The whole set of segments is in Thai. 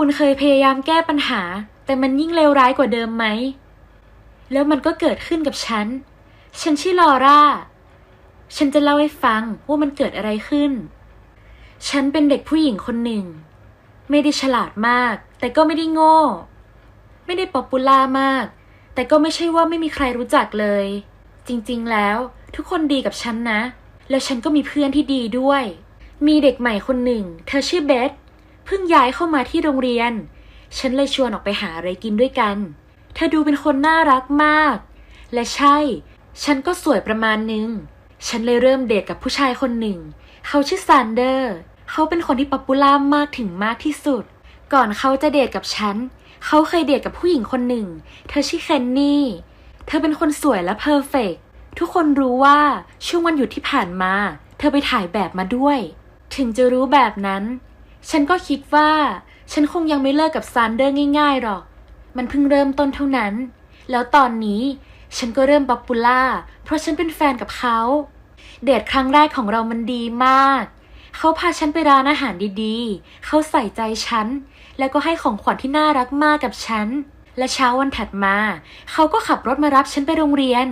คุณเคยพยายามแก้ปัญหา แต่มันยิ่งเลวร้ายกว่าเดิมไหม แล้วมันก็เกิดขึ้นกับฉัน ฉันชื่อลอร่า ฉันจะเล่าให้ฟังว่ามันเกิดอะไรขึ้น ฉันเป็นเด็กผู้หญิงคนหนึ่ง ไม่ได้ฉลาดมาก แต่ก็ไม่ได้โง่ ไม่ได้ป๊อปปูล่ามาก แต่ก็ไม่ใช่ว่าไม่มีใครรู้จักเลย จริงๆแล้วทุกคนดีกับฉันนะ แล้วฉันก็มีเพื่อนที่ดีด้วย มีเด็กใหม่คนหนึ่ง เธอชื่อเบธ เพิ่งย้ายเข้ามาที่โรงเรียน ฉันเลยชวนออกไปหาอะไรกินด้วยกัน เธอดูเป็นคนน่ารักมาก และใช่ ฉันก็สวยประมาณนึง ฉันเลยเริ่มเดทกับผู้ชายคนหนึ่ง เขาชื่อซานเดอร์ เขาเป็นคนที่ป๊อปปูล่ามากถึงมากที่สุด ก่อนเขาจะเดทกับฉัน เขาเคยเดทกับผู้หญิงคนหนึ่ง เธอชื่อเคนนี่ เธอเป็นคนสวยและเพอร์เฟกทุกคนรู้ว่าช่วงวันหยุดที่ผ่านมา เธอไปถ่ายแบบมาด้วย ถึงจะรู้แบบนั้น ฉันก็คิดว่า ฉันคงยังไม่เลิกกับซานเดอร์ง่ายๆหรอก มันเพิ่งเริ่มต้นเท่านั้น แล้วตอนนี้ฉันก็เริ่มป๊อปปูล่า เพราะฉันเป็นแฟนกับเขา เดทครั้งแรกของเรามันดีมาก เขาพาฉันไปร้านอาหารดีๆ เขาใส่ใจฉัน แล้วก็ให้ของขวัญที่น่ารักมากกับฉัน และเช้าวันถัดมา เขาก็ขับรถมารับฉันไปโรงเรียน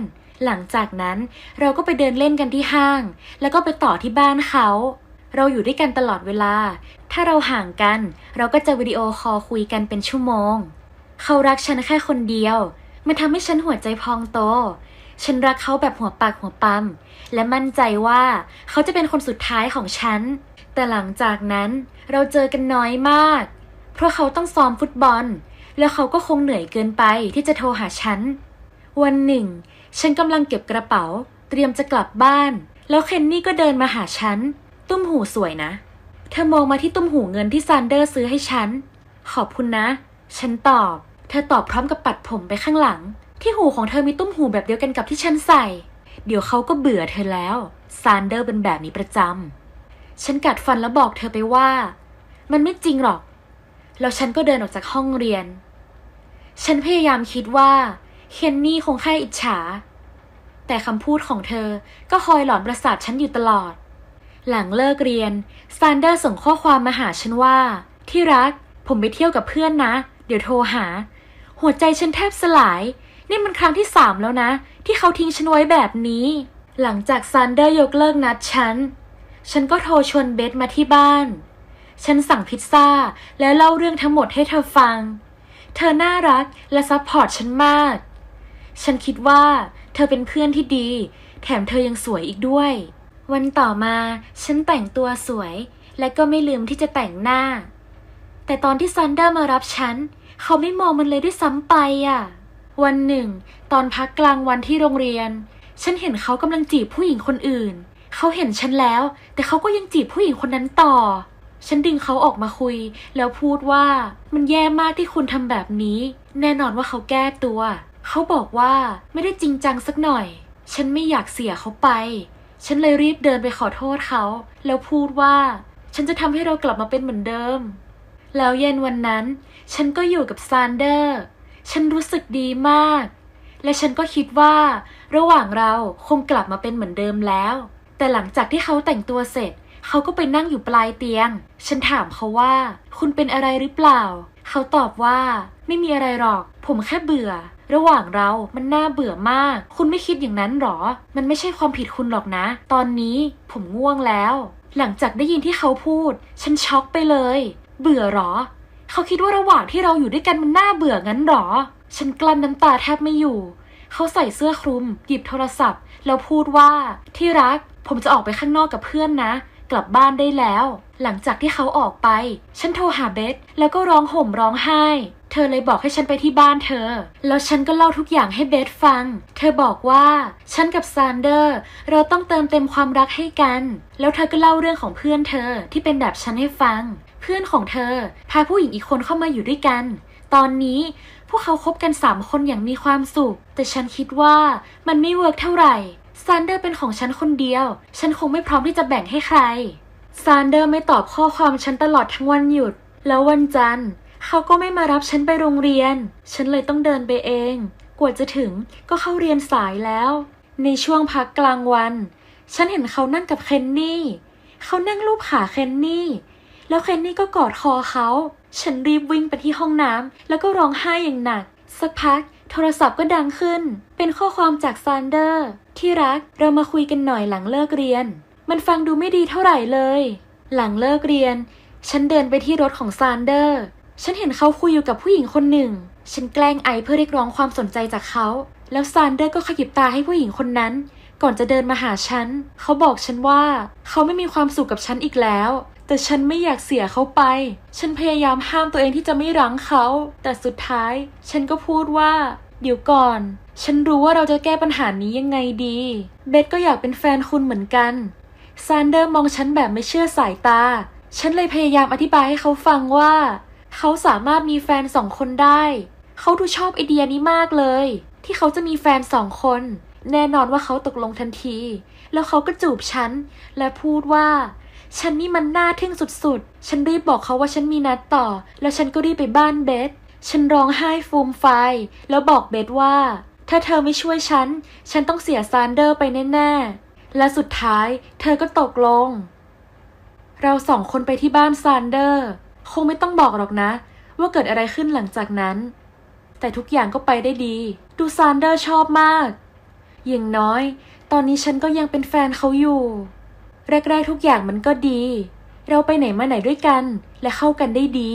หลังจากนั้นเราก็ไปเดินเล่นกันที่ห้าง แล้วก็ไปต่อที่บ้านเขา เราอยู่ด้วยกันตลอดเวลา ถ้าเราห่างกัน เราก็จะวิดีโอคอลคุยกันเป็นชั่วโมง เขารักฉันแค่คนเดียว มันทำให้ฉันหัวใจพองโต ฉันรักเขาแบบหัวปากหัวปั๊ม และมั่นใจว่าเขาจะเป็นคนสุดท้ายของฉัน แต่หลังจากนั้นเราเจอกันน้อยมาก เพราะเขาต้องซ้อมฟุตบอล แล้วเขาก็คงเหนื่อยเกินไปที่จะโทรหาฉัน วันหนึ่ง ฉันกำลังเก็บกระเป๋า เตรียมจะกลับบ้าน แล้วเคนนี่ก็เดินมาหาฉัน ตุ้มหูสวยนะ เธอมองมาที่ตุ้มหูเงินที่ซานเดอร์ซื้อให้ฉัน ขอบคุณนะ ฉันตอบ เธอตอบพร้อมกับปัดผมไปข้างหลัง ที่หูของเธอมีตุ้มหูแบบเดียวกันกับที่ฉันใส่ เดี๋ยวเขาก็เบื่อเธอแล้ว ซานเดอร์เป็นแบบนี้ประจำ ฉันกัดฟันแล้วบอกเธอไปว่า มันไม่จริงหรอก แล้วฉันก็เดินออกจากห้องเรียน ฉันพยายามคิดว่าเคนนี่คงแค่อิจฉา แต่คำพูดของเธอก็คอยหลอนประสาทฉันอยู่ตลอด หลังเลิกเรียนซานเดอร์ส่งข้อความมาหาฉันว่า ที่รัก ผมไปเที่ยวกับเพื่อนนะ เดี๋ยวโทรหา หัวใจฉันแทบสลาย นี่มันครั้งที่สามแล้วนะ ที่เขาทิ้งฉันไว้แบบนี้ หลังจากซานเดอร์ยกเลิกนัดฉัน ฉันก็โทรชวนเบสมาที่บ้าน ฉันสั่งพิซซ่าแล้วเล่าเรื่องทั้งหมดให้เธอฟัง เธอน่ารักและซัพพอร์ตฉันมาก ฉันคิดว่า เธอเป็นเพื่อนที่ดี แถมเธอยังสวยอีกด้วย วันต่อมาฉันแต่งตัวสวย และก็ไม่ลืมที่จะแต่งหน้า แต่ตอนที่ซันเดอร์มารับฉัน เขาไม่มองมันเลยด้วยซ้ำไปอะ วันหนึ่ง ตอนพักกลางวันที่โรงเรียน ฉันเห็นเขากำลังจีบผู้หญิงคนอื่น เขาเห็นฉันแล้ว แต่เขาก็ยังจีบผู้หญิงคนนั้นต่อ ฉันดึงเขาออกมาคุย แล้วพูดว่ามันแย่มากที่คุณทำแบบนี้ แน่นอนว่าเขาแก้ตัว เขาบอกว่าไม่ได้จริงจังสักหน่อย ฉันไม่อยากเสียเขาไป ฉันเลยรีบเดินไปขอโทษเขา แล้วพูดว่า ฉันจะทำให้เรากลับมาเป็นเหมือนเดิม แล้วเย็นวันนั้น ฉันก็อยู่กับซานเดอร์ ฉันรู้สึกดีมาก และฉันก็คิดว่า ระหว่างเราคงกลับมาเป็นเหมือนเดิมแล้ว แต่หลังจากที่เขาแต่งตัวเสร็จ เขาก็ไปนั่งอยู่ปลายเตียง ฉันถามเขาว่า คุณเป็นอะไรหรือเปล่า เขาตอบว่า ไม่มีอะไรหรอก ผมแค่เบื่อ ระหว่างเรามันน่าเบื่อมาก คุณไม่คิดอย่างนั้นหรอ มันไม่ใช่ความผิดคุณหรอกนะ ตอนนี้ผมง่วงแล้ว หลังจากได้ยินที่เขาพูด ฉันช็อกไปเลย เบื่อหรอ เขาคิดว่าระหว่างที่เราอยู่ด้วยกันมันน่าเบื่องั้นหรอ ฉันกลั้นน้ำตาแทบไม่อยู่ เขาใส่เสื้อคลุม หยิบโทรศัพท์ แล้วพูดว่า ที่รัก ผมจะออกไปข้างนอกกับเพื่อนนะกลับบ้านได้แล้ว หลังจากที่เขาออกไป ฉันโทรหาเบสแล้วก็ร้องห่มร้องไห้ เธอเลยบอกให้ฉันไปที่บ้านเธอ แล้วฉันก็เล่าทุกอย่างให้เบสฟัง เธอบอกว่า ฉันกับซานเดอร์ เราต้องเติมเต็มความรักให้กัน แล้วเธอก็เล่าเรื่องของเพื่อนเธอที่เป็นแบบฉันให้ฟัง เพื่อนของเธอ พาผู้หญิงอีกคนเข้ามาอยู่ด้วยกัน ตอนนี้พวกเขาคบกันสามคนอย่างมีความสุข แต่ฉันคิดว่ามันไม่เวิร์กเท่าไหร่ซานเดอร์เป็นของฉันคนเดียว ฉันคงไม่พร้อมที่จะแบ่งให้ใครซานเดอร์ไม่ตอบข้อความฉันตลอดทั้งวันหยุด แล้ววันจันทร์ เขาก็ไม่มารับฉันไปโรงเรียน ฉันเลยต้องเดินไปเอง กว่าจะถึงก็เข้าเรียนสายแล้ว ในช่วงพักกลางวัน ฉันเห็นเขานั่งกับเคนนี่ เขานั่งลูบขาเคนนี่ แล้วเคนนี่ก็กอดคอเขา ฉันรีบวิ่งไปที่ห้องน้ำแล้วก็ร้องไห้อย่างหนัก สักพักโทรศัพท์ก็ดังขึ้น เป็นข้อความจากซานเดอร์ ที่รักเรามาคุยกันหน่อยหลังเลิกเรียน มันฟังดูไม่ดีเท่าไหร่เลย หลังเลิกเรียน ฉันเดินไปที่รถของซานเดอร์ ฉันเห็นเขาคุยอยู่กับผู้หญิงคนหนึ่ง ฉันแกล้งไอเพื่อเรียกร้องความสนใจจากเขา แล้วซานเดอร์ก็ขยิบตาให้ผู้หญิงคนนั้น ก่อนจะเดินมาหาฉัน เขาบอกฉันว่า เขาไม่มีความสุขกับฉันอีกแล้ว แต่ฉันไม่อยากเสียเขาไป ฉันพยายามห้ามตัวเองที่จะไม่รั้งเขา แต่สุดท้าย ฉันก็พูดว่า เดี๋ยวก่อน ฉันรู้ว่าเราจะแก้ปัญหานี้ยังไงดี เบสก็อยากเป็นแฟนคุณเหมือนกัน ซานเดอร์มองฉันแบบไม่เชื่อสายตา ฉันเลยพยายามอธิบายให้เขาฟังว่า เขาสามารถมีแฟนสองคนได้ เขาดูชอบไอเดียนี้มากเลย ที่เขาจะมีแฟนสองคน แน่นอนว่าเขาตกลงทันที แล้วเขาก็จูบฉัน และพูดว่า ฉันนี่มันน่าทึ่งสุดๆ ฉันรีบบอกเขาว่าฉันมีนัดต่อ แล้วฉันก็รีบไปบ้านเบสฉันร้องไห้ฟูมไฟ แล้วบอกเบสว่า ถ้าเธอไม่ช่วยฉัน ฉันต้องเสียซานเดอร์ไปแน่ๆ และสุดท้าย เธอก็ตกลง เราสองคนไปที่บ้านซานเดอร์ คงไม่ต้องบอกหรอกนะ ว่าเกิดอะไรขึ้นหลังจากนั้น แต่ทุกอย่างก็ไปได้ดี ดูซานเดอร์ชอบมาก อย่างน้อย ตอนนี้ฉันก็ยังเป็นแฟนเขาอยู่ แรกๆทุกอย่างมันก็ดี เราไปไหนมาไหนด้วยกัน และเข้ากันได้ดี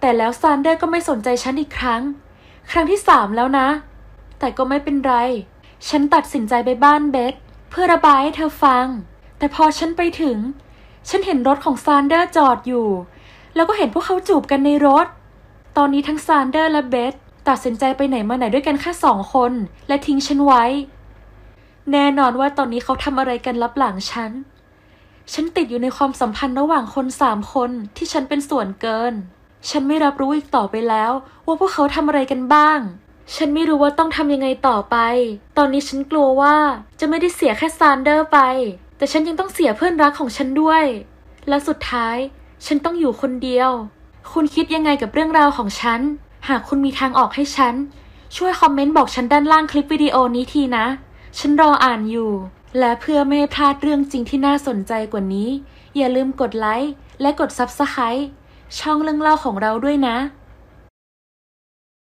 แต่แล้วซานเดอร์ก็ไม่สนใจฉันอีกครั้ง ครั้งที่สามแล้วนะ แต่ก็ไม่เป็นไร ฉันตัดสินใจไปบ้านเบสเพื่อระบายให้เธอฟัง แต่พอฉันไปถึง ฉันเห็นรถของซานเดอร์จอดอยู่ แล้วก็เห็นพวกเขาจูบกันในรถ ตอนนี้ทั้งซานเดอร์และเบสตัดสินใจไปไหนมาไหนด้วยกันแค่สองคน และทิ้งฉันไว้ แน่นอนว่าตอนนี้เขาทำอะไรกันลับหลังฉัน ฉันติดอยู่ในความสัมพันธ์ระหว่างคนสามคนที่ฉันเป็นส่วนเกิน ฉันไม่รับรู้อีกต่อไปแล้ว ว่าพวกเขาทำอะไรกันบ้าง ฉันไม่รู้ว่าต้องทำยังไงต่อไป ตอนนี้ฉันกลัวว่าจะไม่ได้เสียแค่ซานเดอร์ไป แต่ฉันยังต้องเสียเพื่อนรักของฉันด้วย และสุดท้าย ฉันต้องอยู่คนเดียว คุณคิดยังไงกับเรื่องราวของฉัน หากคุณมีทางออกให้ฉัน ช่วยคอมเมนต์บอกฉันด้านล่างคลิปวิดีโอนี้ทีนะ ฉันรออ่านอยู่ และเพื่อไม่ให้พลาดเรื่องจริงที่น่าสนใจกว่านี้ อย่าลืมกดไลค์และกด Subscribe ช่องเรื่องเล่าของเราด้วยนะ